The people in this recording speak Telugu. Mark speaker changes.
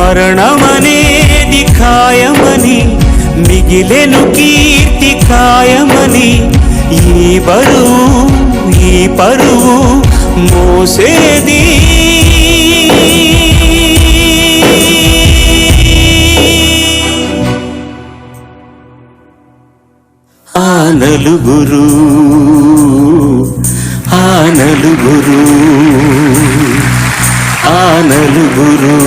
Speaker 1: మరణమనేది ఖాయమని మిగిలెను కీర్తి ఖాయమని. ఈ బరువు ఈ పరువు మోసేది. ఆ నలుగురు ఆ నలుగురు ఆ నలుగురు.